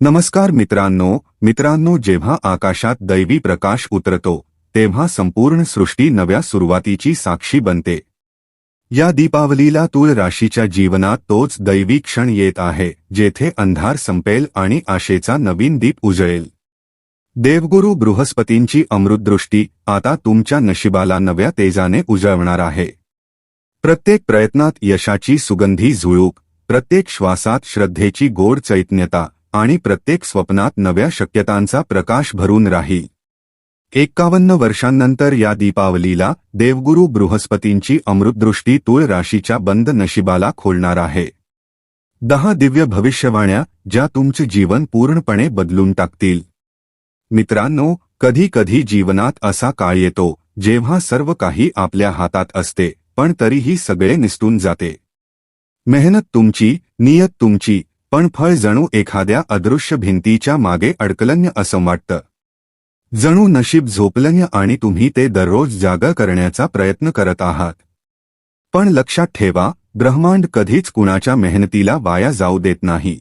नमस्कार मित्रांनो मित्रांनो जेव्हा आकाशात दैवी प्रकाश उतरतो तेव्हा संपूर्ण सृष्टी नव्या सुरुवातीची साक्षी बनते. या दीपावलीला तूळ राशीच्या जीवनात तोच दैवी क्षण येत आहे जेथे अंधार संपेल आणि आशेचा नवीन दीप उजळेल. देवगुरु बृहस्पतींची अमृतदृष्टी आता तुमच्या नशिबाला नव्या तेजाने उजळवणार आहे. प्रत्येक प्रयत्नात यशाची सुगंधी झुळूक प्रत्येक श्वासात श्रद्धेची गोड चैतन्यता आणि प्रत्येक स्वप्नात नव्या शक्यतांचा प्रकाश भरून राहील एक्कावन्न वर्षांनंतर या दीपावलीला देवगुरु बृहस्पतींची अमृतदृष्टी तुळ राशीच्या बंद नशिबाला खोलणार आहे. दहा दिव्य भविष्यवाण्या ज्या तुमचे जीवन पूर्णपणे बदलून टाकतील. मित्रांनो कधी कधी जीवनात असा काळ येतो जेव्हा सर्व काही आपल्या हातात असते पण तरीही सगळे निसटून जाते. मेहनत तुमची नियत तुमची पण फळ जणू एखाद्या अदृश्य भिंतीच्या मागे अडकलन्य असं वाटतं. जणू नशीब झोपलन्य आणि तुम्ही ते दररोज जागा करण्याचा प्रयत्न करत आहात. पण लक्षात ठेवा ब्रह्मांड कधीच कुणाच्या मेहनतीला वाया जाऊ देत नाही.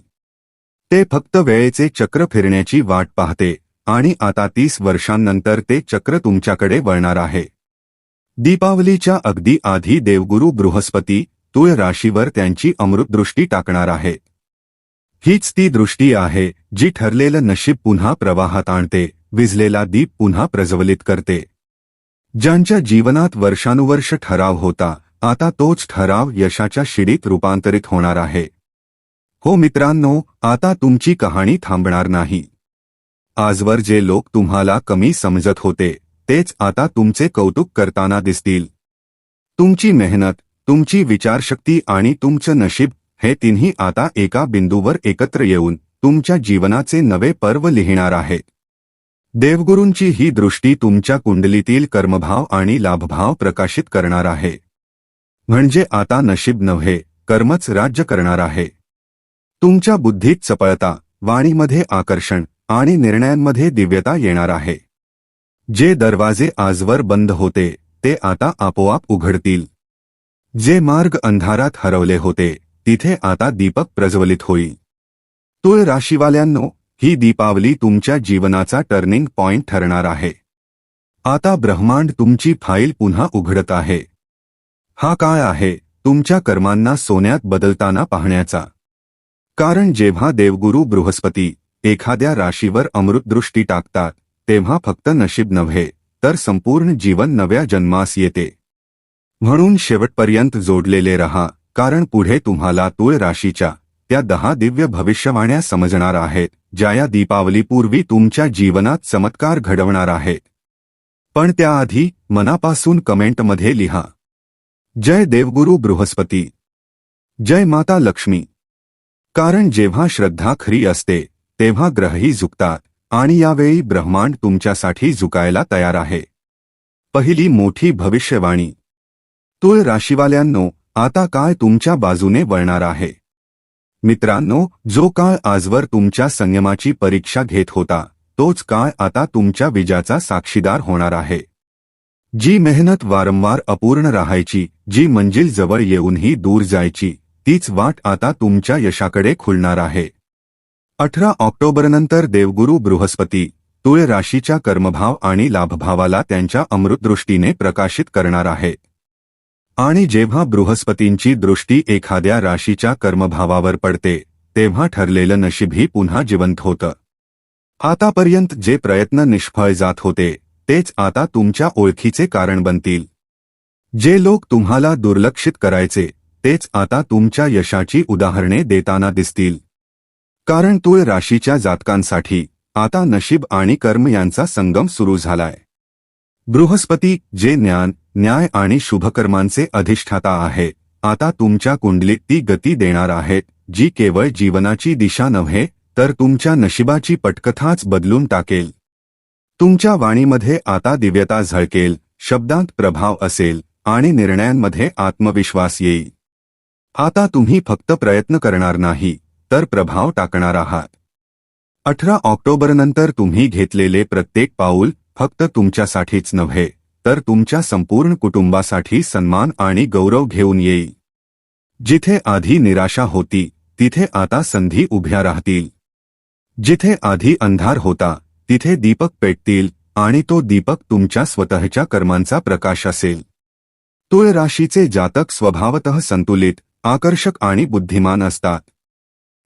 ते फक्त वेळेचे चक्र फिरण्याची वाट पाहते आणि आता तीस वर्षांनंतर ते चक्र तुमच्याकडे वळणार आहे. दीपावलीच्या अगदी आधी देवगुरू बृहस्पती तुळ राशीवर त्यांची अमृतदृष्टी टाकणार आहे. हीच ती दृष्टी आहे जी ठरलेलं नशीब पुन्हा प्रवाहात आणते विजलेला दीप पुन्हा प्रज्वलित करते. ज्यांच्या जीवनात वर्षानुवर्ष ठराव होता आता तोच ठराव यशाच्या शिडीत रूपांतरित होणार आहे. हो मित्रांनो आता तुमची कहाणी थांबणार नाही. आजवर जे लोक तुम्हाला कमी समजत होते तेच आता तुमचे कौतुक करताना दिसतील. तुमची मेहनत तुमची विचारशक्ती आणि तुमचं नशीब हे तिन्ही आता एका बिंदूवर एकत्र येऊन तुमच्या जीवनाचे नवे पर्व लिहिणार आहेत. देवगुरूंची ही दृष्टी तुमच्या कुंडलीतील कर्मभाव आणि लाभभाव प्रकाशित करणार आहे. म्हणजे आता नशीब नव्हे कर्मच राज्य करणार आहे. तुमच्या बुद्धीत चपळता वाणीमध्ये आकर्षण आणि निर्णयांमध्ये दिव्यता येणार आहे. जे दरवाजे आजवर बंद होते ते आता आपोआप उघडतील. जे मार्ग अंधारात हरवले होते तिथे आता दीपक प्रज्वलित होईल. तुळ राशीवाल्यांनो ही दीपावली तुमच्या जीवनाचा टर्निंग पॉइंट ठरणार आहे. आता ब्रह्मांड तुमची फाईल पुन्हा उघडत आहे. हा काळ आहे तुमच्या कर्मांना सोन्यात बदलताना पाहण्याचा. कारण जेव्हा देवगुरू बृहस्पती एखाद्या राशीवर अमृतदृष्टी टाकतात तेव्हा फक्त नशीब नव्हे तर संपूर्ण जीवन नव्या जन्मास येते. म्हणून शेवटपर्यंत जोडलेले रहा कारण पुढे तुम्हाला तुळ राशीच्या त्या दहा दिव्य भविष्यवाण्या समजणार आहेत ज्या या दीपावलीपूर्वी तुमच्या जीवनात चमत्कार घडवणार आहेत. पण त्याआधी मनापासून कमेंटमध्ये लिहा. जय देवगुरु बृहस्पती. जय माता लक्ष्मी. कारण जेव्हा श्रद्धा खरी असते तेव्हा ग्रहही झुकतात आणि यावेळी ब्रह्मांड तुमच्यासाठी झुकायला तयार आहे. पहिली मोठी भविष्यवाणी. तुळ राशीवाल्यांनो आता काय तुमच्या बाजूने वळणार आहे? मित्रांनो जो काळ आजवर तुमच्या संयमाची परीक्षा घेत होता तोच काळ आता तुमच्या विजयाचा साक्षीदार होणार आहे. जी मेहनत वारंवार अपूर्ण राहायची जी मंजिल जवळ येऊनही दूर जायची तीच वाट आता तुमच्या यशाकडे खुलणार आहे. अठरा ऑक्टोबरनंतर देवगुरू बृहस्पती तुळ राशीच्या कर्मभाव आणि लाभभावाला त्यांच्या अमृतदृष्टीने प्रकाशित करणार आहे. आणि जेव्हा बृहस्पतींची दृष्टी एखाद्या राशीच्या कर्मभावावर पडते तेव्हा ठरलेलं नशीबही पुन्हा जिवंत होतं. आतापर्यंत जे प्रयत्न निष्फळ जात होते तेच आता तुमच्या ओळखीचे कारण बनतील. जे लोक तुम्हाला दुर्लक्षित करायचे तेच आता तुमच्या यशाची उदाहरणे देताना दिसतील. कारण तुळ राशीच्या जातकांसाठी आता नशीब आणि कर्म यांचा संगम सुरू झालाय. बृहस्पती जे ज्ञान न्याय आणि शुभकर्मांचे अधिष्ठाता आहे. आता तुमच्या कुंडलीत ती गती देणार आहेत जी केवळ जीवनाची दिशा नव्हे तर तुमच्या नशिबाची पटकथाच बदलून टाकेल. तुमच्या वाणीमध्ये आता दिव्यता झळकेल शब्दांत प्रभाव असेल आणि निर्णयांमध्ये आत्मविश्वास येईल. आता तुम्ही फक्त प्रयत्न करणार नाही तर प्रभाव टाकणार आहात. अठरा ऑक्टोबरनंतर तुम्ही घेतलेले प्रत्येक पाऊल फक्त तुमच्यासाठीच नव्हे तर तुमच्या संपूर्ण कुटुंबासाठी सन्मान आणि गौरव घेऊन येईल. जिथे आधी निराशा होती तिथे आता संधी उभ्या राहतील. जिथे आधी अंधार होता तिथे दीपक पेटतील आणि तो दीपक तुमच्या स्वतःच्या कर्मांचा प्रकाश असेल. तुळ राशीचे जातक स्वभावतः संतुलित आकर्षक आणि बुद्धिमान असतात.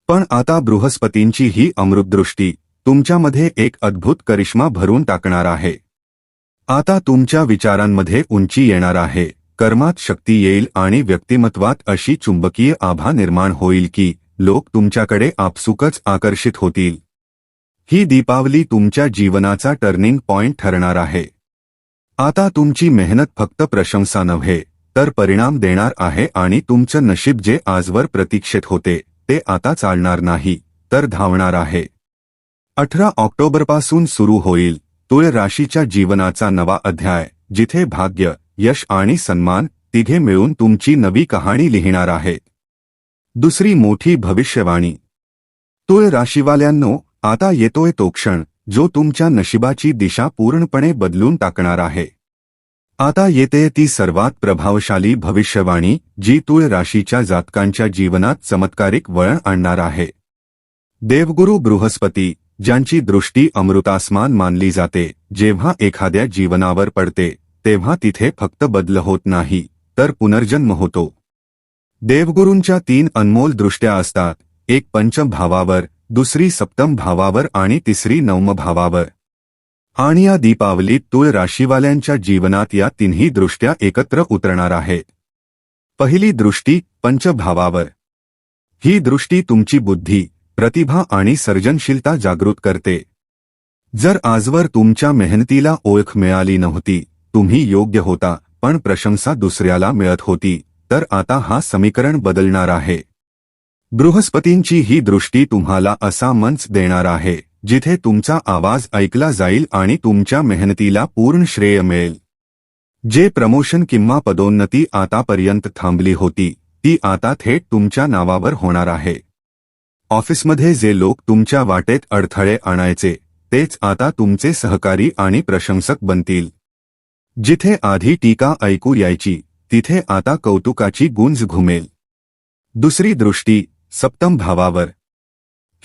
पण आता बृहस्पतींची ही अमृतदृष्टी तुमच्यामध्ये एक अद्भुत करिश्मा भरून टाकणार आहे. आता तुमच्या विचारांमध्ये उंची येणार आहे. कर्मात शक्ती येईल आणि व्यक्तिमत्वात अशी चुंबकीय आभा निर्माण होईल की लोक तुमच्याकडे आपसुकच आकर्षित होतील. ही दीपावली तुमच्या जीवनाचा टर्निंग पॉइंट ठरणार आहे. आता तुमची मेहनत फक्त प्रशंसा नव्हे तर परिणाम देणार आहे आणि तुमचं नशीब जे आजवर प्रतीक्षेत होते ते आता चालणार नाही तर धावणार आहे. अठरा ऑक्टोबरपासून सुरू होईल तुळ राशीच्या जीवनाचा नवा अध्याय जिथे भाग्य यश आणि सन्मान तिघे मिळून तुमची नवी कहाणी लिहिणार आहेत दुसरी मोठी भविष्यवाणी. तुळ राशीवाल्यांनो आता येतोय तो क्षण जो तुमच्या नशिबाची दिशा पूर्णपणे बदलून टाकणार आहे. आता येते ती सर्वात प्रभावशाली भविष्यवाणी जी तुळ राशीच्या जातकांच्या जीवनात चमत्कारिक वळण आणणार आहे. देवगुरु बृहस्पती ज्यांची दृष्टी अमृतास्मान मानली जाते जेव्हा एखाद्या जीवनावर पडते तेव्हा तिथे फक्त बदल होत नाही तर पुनर्जन्म होतो. देवगुरूंच्या तीन अनमोल दृष्ट्या असतात एक पंचम भावावर दुसरी सप्तम भावावर आणि तिसरी नवम भावावर आणि या दीपावलीत तुळ राशीवाल्यांच्या जीवनात या तिन्ही दृष्ट्या एकत्र उतरणार आहेत पहिली दृष्टी पंचभावावर. ही दृष्टी तुमची बुद्धी प्रतिभा आणि सर्जनशीलता जागृत करते. जर आजवर तुमच्या मेहनतीला ओळख मिळाली नव्हती तुम्ही योग्य होता पण प्रशंसा दुसऱ्याला मिळत होती तर आता हा समीकरण बदलणार आहे. बृहस्पतींची ही दृष्टी तुम्हाला असा मंच देणार आहे जिथे तुमचा आवाज ऐकला जाईल आणि तुमच्या मेहनतीला पूर्ण श्रेय मिळेल. जे प्रमोशन किंवा पदोन्नती आतापर्यंत थांबली होती ती आता थेट तुमच्या नावावर होणार आहे. ऑफिसमध्ये जे लोक तुमच्या वाटेत अडथळे आणायचे तेच आता तुमचे सहकारी आणि प्रशंसक बनतील. जिथे आधी टीका ऐकू यायची तिथे आता कौतुकाची गुंज घुमेल. दुसरी दृष्टी सप्तम भावावर.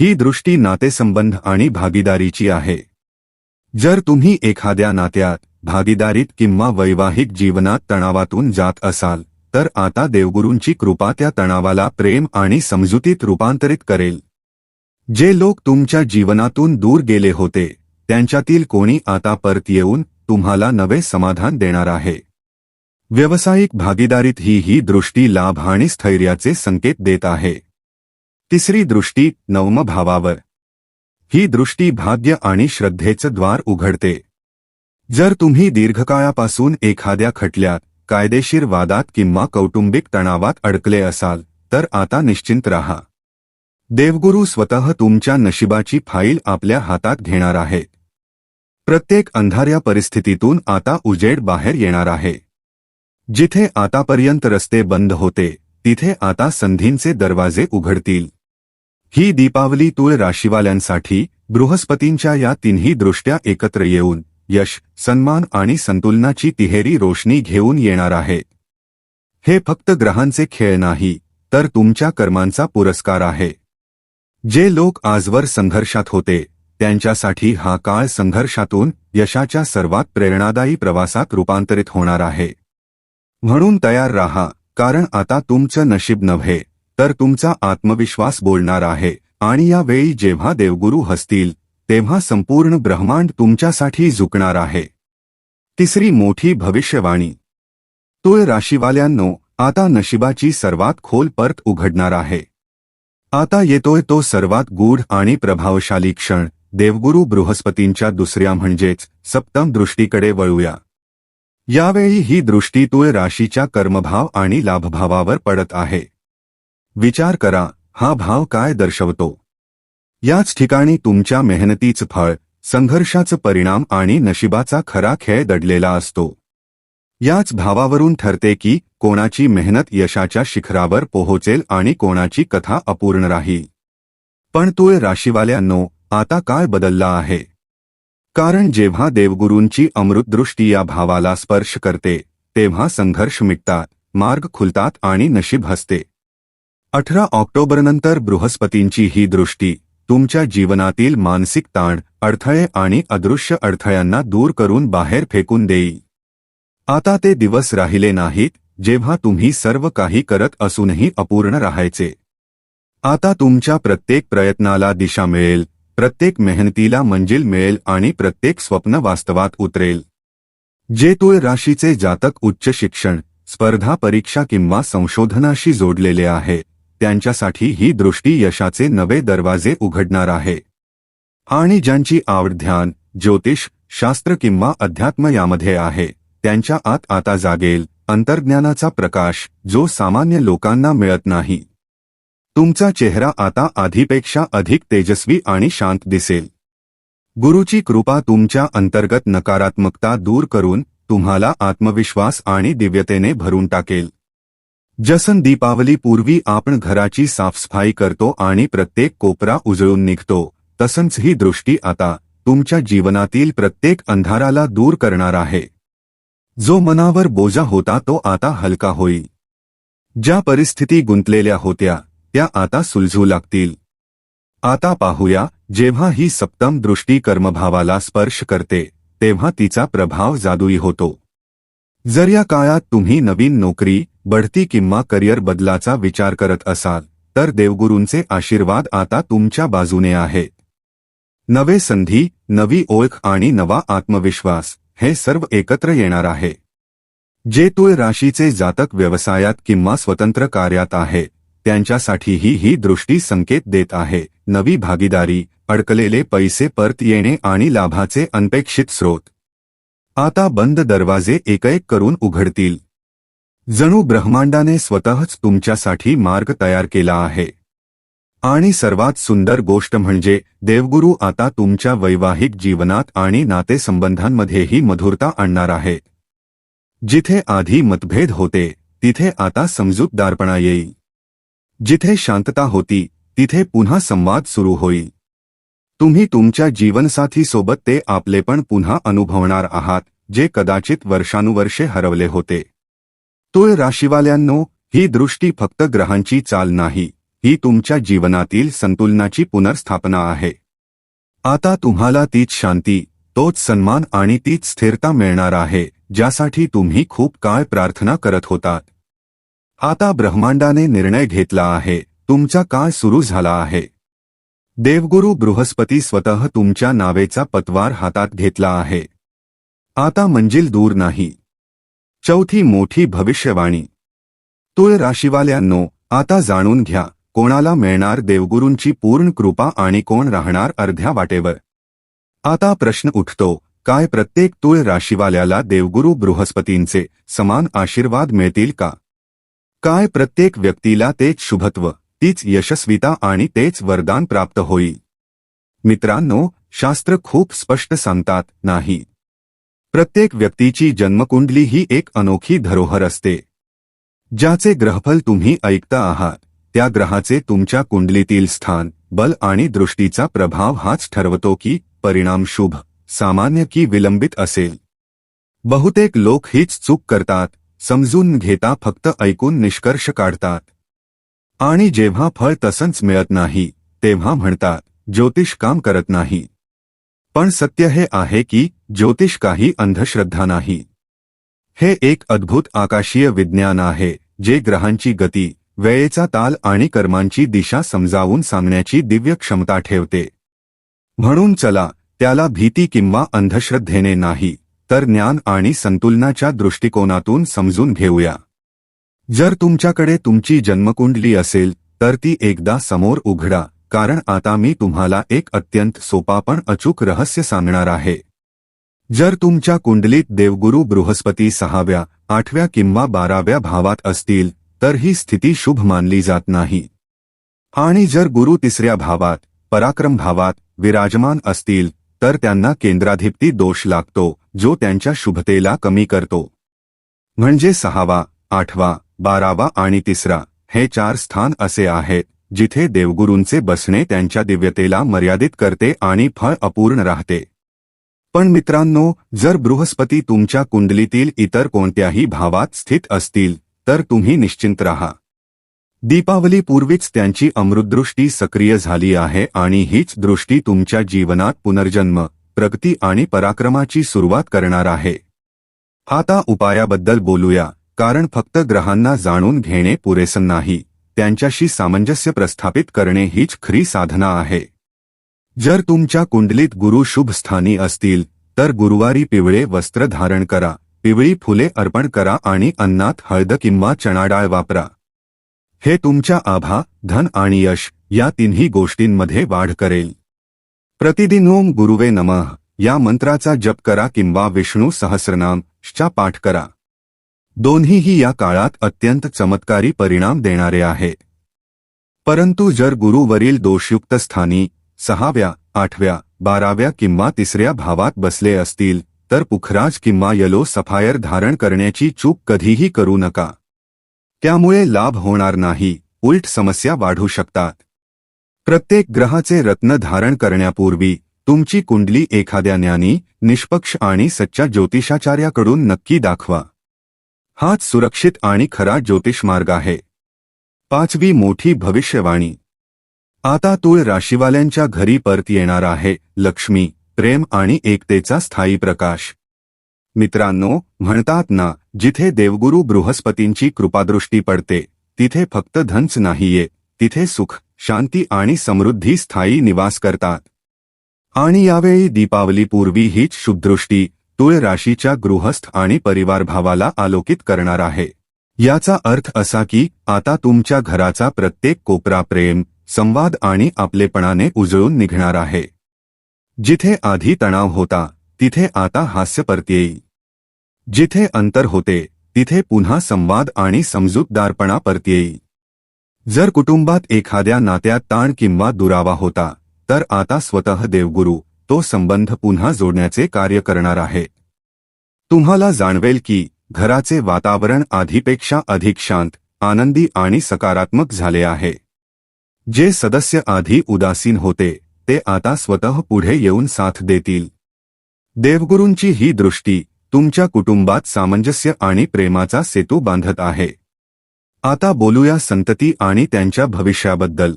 ही दृष्टी नातेसंबंध आणि भागीदारीची आहे. जर तुम्ही एखाद्या नात्यात भागीदारीत किंवा वैवाहिक जीवनात तणावातून जात असाल तर आता देवगुरूंची कृपा त्या तणावाला प्रेम आणि समजुतीत रूपांतरित करेल. जे लोक तुमच्या जीवनातून दूर गेले होते त्यांच्यातील कोणी आता परत येऊन तुम्हाला नवे समाधान देणार आहे. व्यावसायिक भागीदारीत ही ही दृष्टी लाभ आणि स्थैर्याचे संकेत देत आहे. तिसरी दृष्टी नवम भावावर ही दृष्टी भाग्य आणि श्रद्धेचं द्वार उघडते. जर तुम्ही दीर्घकाळापासून एखाद्या खटल्यात कायदेशीर वादात किंवा कौटुंबिक तणावात अडकले असाल तर आता निश्चिंत राहा. देवगुरू स्वतः तुमच्या नशिबाची फाईल आपल्या हातात घेणार आहेत प्रत्येक अंधाऱ्या परिस्थितीतून आता उजेड बाहेर येणार आहे. जिथे आतापर्यंत रस्ते बंद होते तिथे आता संधींचे दरवाजे उघडतील. ही दीपावली तुळ राशीवाल्यांसाठी बृहस्पतींच्या या तिन्ही दृष्ट्या एकत्र येऊन यश सन्मान आणि संतुलनाची तिहेरी रोशनी घेऊन येणार आहे. हे फक्त ग्रहांचे खेळ नाही तर तुमच्या कर्मांचा पुरस्कार आहे. जे लोक आजवर संघर्षात होते त्यांच्यासाठी हा काळ संघर्षातून यशाच्या सर्वात प्रेरणादायी प्रवासात रूपांतरित होणार आहे. म्हणून तयार राहा कारण आता तुमचं नशीब नव्हे तर तुमचा आत्मविश्वास बोलणार आहे आणि यावेळी जेव्हा देवगुरू हसतील तेव्हा संपूर्ण ब्रह्मांड तुमच्यासाठी झुकणार आहे. तिसरी मोठी भविष्यवाणी. तुळ राशीवाल्यांनो आता नशिबाची सर्वात खोल परत उघडणार आहे. आता येतोय तो सर्वात गूढ आणि प्रभावशाली क्षण देवगुरू बृहस्पतींच्या दुसऱ्या म्हणजेच सप्तम दृष्टीकडे वळूया. यावेळी ही दृष्टी तुळ राशीच्या कर्मभाव आणि लाभभावावर पडत आहे. विचार करा हा भाव काय दर्शवतो? याच ठिकाणी तुमच्या मेहनतीचं फळ संघर्षाचं परिणाम आणि नशिबाचा खरा खेळ दडलेला असतो. याच भावावरून ठरते की कोणाची मेहनत यशाच्या शिखरावर पोहोचेल आणि कोणाची कथा अपूर्ण राहील. पण तुळ राशीवाल्यांनो आता काय बदलला आहे. कारण जेव्हा देवगुरूंची अमृतदृष्टी या भावाला स्पर्श करते तेव्हा संघर्ष मिटतात मार्ग खुलतात आणि नशीब हसते. अठरा ऑक्टोबरनंतर बृहस्पतींची ही दृष्टी तुमच्या जीवनातील मानसिक ताण अडथळे आणि अदृश्य अडथळ्यांना दूर करून बाहेर फेकून देईल आता ते दिवस राहिले नाहीत जेव्हा तुम्ही सर्व काही करत असूनही अपूर्ण राहायचे. आता तुमच्या प्रत्येक प्रयत्नाला दिशा मिळेल प्रत्येक मेहनतीला मंजिल मिळेल आणि प्रत्येक स्वप्न वास्तवात उतरेल. जे तुळ राशीचे जातक उच्च शिक्षण स्पर्धा परीक्षा किंवा संशोधनाशी जोडलेले आहे त्यांच्यासाठी ही दृष्टी यशाचे नवे दरवाजे उघडणार आहे. आणि ज्यांची आवड ध्यान ज्योतिष शास्त्र किंवा अध्यात्म यामध्ये आहे त्यांच्या आत आता जागेल अंतर्ज्ञानाचा प्रकाश जो सामान्य लोकांना मिळत नाही. तुमचा चेहरा आता आधीपेक्षा अधिक तेजस्वी आणि शांत दिसेल. गुरुची कृपा तुमच्या अंतर्गत नकारात्मकता दूर करून तुम्हाला आत्मविश्वास आणि दिव्यतेने भरून टाकेल. जसन दीपावलीपूर्वी आपण घराची साफसफाई करतो आणि प्रत्येक कोपरा उजळून निघतो. तसंच ही दृष्टी आता तुमच्या जीवनातील प्रत्येक अंधाराला दूर करणार आहे. जो मनावर बोजा होता तो आता हलका होईल ज्या परिस्थिती गुंतलेल्या होत्या त्या आता सुलझू लागतील. आता पाहूया जेव्हा ही सप्तम दृष्टी कर्मभावाला स्पर्श करते तेव्हा तिचा प्रभाव जादुई होतो. जर या काळात तुम्ही नवीन नोकरी बढती किंवा करिअर बदलाचा विचार करत असाल तर देवगुरूंचे आशीर्वाद आता तुमच्या बाजूने आहेत नवे संधी नवी ओळख आणि नवा आत्मविश्वास हे सर्व एकत्र येणार आहे. जे तुळ राशीचे जातक व्यवसायात किंवा स्वतंत्र कार्यात आहे त्यांच्यासाठीही ही दृष्टी संकेत देत आहे. नवी भागीदारी अडकलेले पैसे परत येणे आणि लाभाचे अनपेक्षित स्रोत. आता बंद दरवाजे एकएक करून उघडतील. जणू ब्रह्मांडाने स्वतःच तुमच्यासाठी मार्ग तयार केला आहे. आणि सर्वात सुंदर गोष्ट म्हणजे देवगुरू आता तुमच्या वैवाहिक जीवनात आणि नातेसंबंधांमध्येही मधुरता आणणार आहे. जिथे आधी मतभेद होते तिथे आता समजूतदारपणा येईल. जिथे शांतता होती तिथे पुन्हा संवाद सुरू होईल. तुम्ही तुमच्या जीवनसाथीसोबत ते आपलेपण पुन्हा अनुभवणार आहात जे कदाचित वर्षानुवर्षे हरवले होते. तुळ राशीवाल्यांनो ही दृष्टी फक्त ग्रहांची चाल नाही ही तुमच्या जीवनातील संतुलनाची पुनर्स्थापना आहे. आता तुम्हाला तीच शांती तोच सन्मान आणि तीच स्थिरता मिळणार आहे ज्यासाठी तुम्ही खूप काळ प्रार्थना करत होतात. आता ब्रह्मांडाने निर्णय घेतला आहे तुमचा काळ सुरू झाला आहे. देवगुरु बृहस्पती स्वतः तुमच्या नावेचा पतवार हातात घेतला आहे. आता मंजिल दूर नाही चौथी मोठी भविष्यवाणी. तुळ राशीवाल्यांनो आता जाणून घ्या कोणाला मिळणार देवगुरूंची पूर्ण कृपा आणि कोण राहणार अर्ध्या वाटेवर? आता प्रश्न उठतो काय प्रत्येक तुळ राशीवाल्याला देवगुरू बृहस्पतींचे समान आशीर्वाद मिळतील का? काय प्रत्येक व्यक्तीला तेच शुभत्व तीच यशस्विता आणि तेच वरदान प्राप्त होईल? मित्रांनो शास्त्र खूप स्पष्ट सांगतात नाही. प्रत्येक व्यक्तीची जन्मकुंडली ही एक अनोखी धरोहर असते. ज्याचे ग्रहफल तुम्ही ऐकता आहात त्या ग्रहाचे तुमच्या कुंडलीतील स्थान बल आणि दृष्टीचा प्रभाव हाच ठरवतो की परिणाम शुभ सामान्य की विलंबित असेल. बहुतेक लोक हीच चूक करतात समजून घेता फक्त ऐकून निष्कर्ष काढतात. आणि जेव्हा फळ तसंच मिळत नाही तेव्हा म्हणतात ज्योतिष काम करत नाही. पण सत्य हे आहे की ज्योतिष काही अंधश्रद्धा नाही. हे एक अद्भुत आकाशीय विज्ञान आहे जे ग्रहांची गती वेळेचा ताल आणि कर्मांची दिशा समजावून सांगण्याची दिव्य क्षमता ठेवते. म्हणून चला त्याला भीती किंवा अंधश्रद्धेने नाही तर ज्ञान आणि संतुलनाच्या दृष्टिकोनातून समजून घेऊया. जर तुमच्याकडे तुमची जन्मकुंडली असेल तर ती एकदा समोर उघडा कारण आता मी तुम्हाला एक अत्यंत सोपा पण अचूक रहस्य सांगणार आहे. जर तुमच्या कुंडलीत देवगुरु बृहस्पती सहाव्या आठव्या किंवा बाराव्या भावात असतील तर ही स्थिती शुभ मानली जात नाही. आणि जर गुरु तिसऱ्या भावात पराक्रम भावात विराजमान असतील तर त्यांना केंद्राधिपती दोष लागतो जो त्यांच्या शुभतेला कमी करतो. म्हणजे सहावा आठवा बारावा आणि तिसरा हे चार स्थान असे आहेत जिथे देवगुरूंचे बसणे त्यांच्या दिव्यतेला मर्यादित करते आणि फळ अपूर्ण राहते. पण मित्रांनो जर बृहस्पती तुमच्या कुंडलीतील इतर कोणत्याही भावात स्थित असतील तर तुम्ही निश्चिंत राहा. दीपावलीपूर्वीच त्यांची अमृतदृष्टी सक्रिय झाली आहे आणि हीच दृष्टी तुमच्या जीवनात पुनर्जन्म प्रगती आणि पराक्रमाची सुरुवात करणार आहे. आता उपायाबद्दल बोलूया कारण फक्त ग्रहांना जाणून घेणे पुरेसं नाही त्यांच्याशी सामंजस्य प्रस्थापित करणे हीच खरी साधना आहे. जर तुमच्या कुंडलीत गुरु शुभ स्थानी असतील तर गुरुवारी पिवळे वस्त्र धारण करा पिवळी फुले अर्पण करा आणि अन्नात हळद किंवा चणाडाळ वापरा. हे तुमच्या आभा धन आणि यश या तिन्ही गोष्टींमध्ये वाढ करेल. प्रतिदिन ओम गुरुवे नमः या मंत्राचा जप करा किंवा विष्णू सहस्रनाम चा पाठ करा. दोन्हीही या काळात अत्यंत चमत्कारी परिणाम देणारे आहे. परंतु जर गुरुवरील दोषयुक्त स्थानी सहाव्या आठव्या बाराव्या किंवा तिसऱ्या भावात बसले असतील तर पुखराज किंवा यलो सफायर धारण करण्याची चूक कधीही करू नका. त्यामुळे लाभ होणार नाही उलट समस्या वाढू शकतात. प्रत्येक ग्रहाचे रत्न धारण करण्यापूर्वी तुमची कुंडली एखाद्या ज्ञानी निष्पक्ष आणि सच्च्या ज्योतिषाचार्याकडून नक्की दाखवा. हाच सुरक्षित आणि खरा ज्योतिष मार्ग आहे. पाचवी मोठी भविष्यवाणी. आता तुळ राशीवाल्यांच्या घरी परत येणार आहे लक्ष्मी प्रेम आणि एकतेचा स्थायी प्रकाश. मित्रांनो म्हणतात ना जिथे देवगुरु बृहस्पतींची कृपादृष्टी पडते तिथे फक्त धनच नाहीये तिथे सुख शांती आणि समृद्धी स्थायी निवास करतात. आणि यावेळी दीपावलीपूर्वी हीच शुभदृष्टी तुळ राशीच्या गृहस्थ आणि परिवारभावाला आलोकित करणार आहे. याचा अर्थ असा की आता तुमच्या घराचा प्रत्येक कोपरा प्रेम संवाद आणि आपलेपणाने उजळून निघणार आहे. जिथे आधी तणाव होता तिथे आता हास्य परत येईल. जिथे अंतर होते तिथे पुन्हा संवाद आणि समजूतदारपणा परत येईल. जर कुटुंबात एखाद्या नात्यात ताण किंवा दुरावा होता तर आता स्वतः देवगुरु तो संबंध पुन्हा जोडण्याचे कार्य करणार आहे. तुम्हाला जाणवेल की घराचे वातावरण आधीपेक्षा अधिक शांत आनंदी आणि सकारात्मक झाले आहे. जे सदस्य आधी उदासीन होते ते आता स्वतः पुढे येऊन साथ देतील. देवगुरूंची ही दृष्टी तुमच्या कुटुंबात सामंजस्य आणि प्रेमाचा सेतू बांधत आहे. आता बोलूया संतती आणि त्यांच्या भविष्याबद्दल.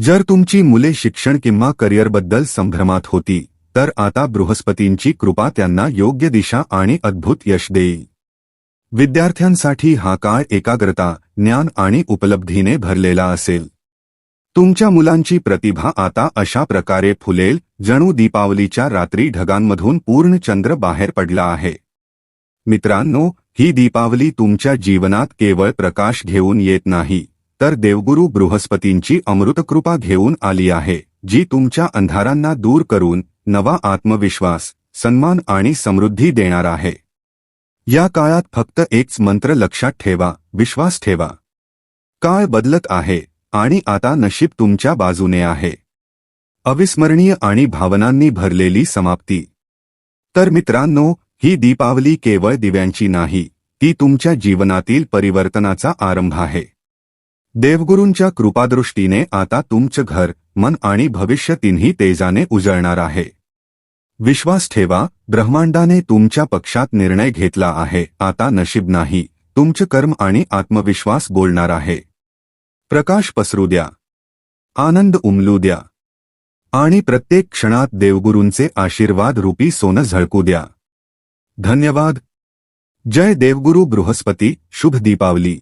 जर तुमची मुले शिक्षण किंवा करिअरबद्दल संभ्रमात होती तर आता बृहस्पतींची कृपा त्यांना योग्य दिशा आणि अद्भुत यश देईल. विद्यार्थ्यांसाठी हा काळ एकाग्रता ज्ञान आणि उपलब्धीने भरलेला असेल. तुमच्या मुलांची प्रतिभा आता अशा प्रकारे फुलेल जणू दीपावलीच्या रात्री ढगांमधून पूर्ण चंद्र बाहेर पडला आहे. मित्रांनो ही दीपावली तुमच्या जीवनात केवळ प्रकाश घेऊन येत नाही तर देवगुरु बृहस्पतींची अमृतकृपा घेऊन आली आहे जी तुमच्या अंधारांना दूर करून नवा आत्मविश्वास सन्मान आणि समृद्धी देणार आहे. या काळात फक्त एकच मंत्र लक्षात ठेवा विश्वास ठेवा. काळ बदलत आहे आणि आता नशीब तुमच्या बाजूने आहे. अविस्मरणीय आणि भावनांनी भरलेली समाप्ती. तर मित्रांनो ही दीपावली केवळ दिव्यांची नाही ती तुमच्या जीवनातील परिवर्तनाचा आरंभ आहे. देवगुरूंच्या कृपादृष्टीने आता तुमचं घर मन आणि भविष्य तिन्ही तेजाने उजळणार आहे. विश्वास ठेवा ब्रह्मांडाने तुमच्या पक्षात निर्णय घेतला आहे आता नशीब नाही तुमचं कर्म आणि आत्मविश्वास बोलणार आहे. प्रकाश पसरू द्या. आनंद उमलू द्या. आणि प्रत्येक क्षणात देवगुरूंचे आशीर्वाद रूपी सोनं झळकू द्या. धन्यवाद. जय देवगुरु बृहस्पती. शुभ दीपावली.